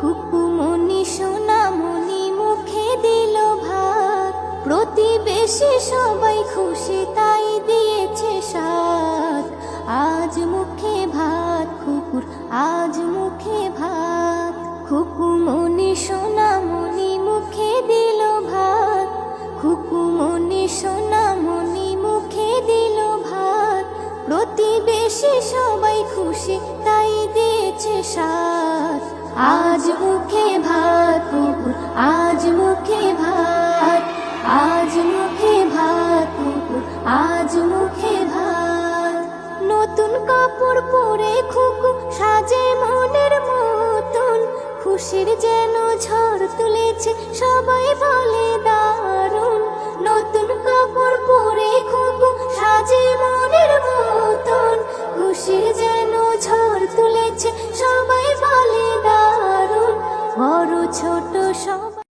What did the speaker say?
খুকুমনি সোনামণি মুখে দিল ভাত। প্রতিবেশী সবাই খুশি, তাই দিয়েছে সাত আজ মুখে ভাত খুকুর আজ মুখে ভাত। খুকুমনি সোনামণি মুখে দিল ভাত। খুকুমনি সোনামণি মুখে দিল ভাত। প্রতিবেশী সবাই খুশি, তাই দিয়েছে সাত আজ মুখে ভাত কুকুর আজ মুখে ভাত, আজ মুখে ভাত কুকুর আজ মুখে ভাত। নতুন কাপড় পরে খুকু সাজে মনের মতন। খুশির যেন ঝড় তুলেছে, সবাই বলে দারুণ। নতুন কাপড় পরে খুকু সাজে মনের মতন। খুশির যেন ঝড় তুলেছে ছোট সবাই